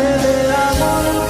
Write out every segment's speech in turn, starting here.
ছুঁয়ে দে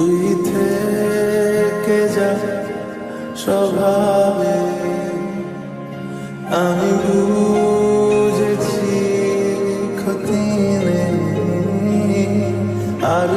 তুই থেকে যা স্বভাবে। আমি বুঝেছি ক্ষতি নেই আর